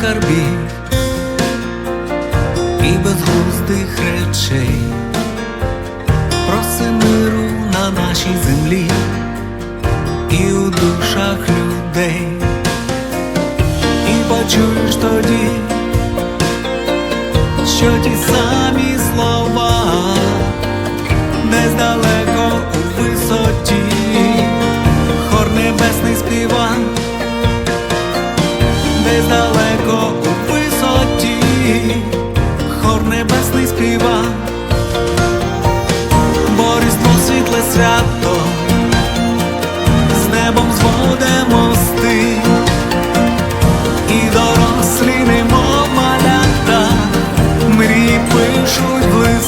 скарбів і безглуздих речей, проси миру на нашій землі і у душах людей, і почуєш тоді, що ті самі слова нездалеко у висоті, хор небесний співан. There's no свято, з небом зводимо мости, і дорослі немов малята, мрії пишуть близько.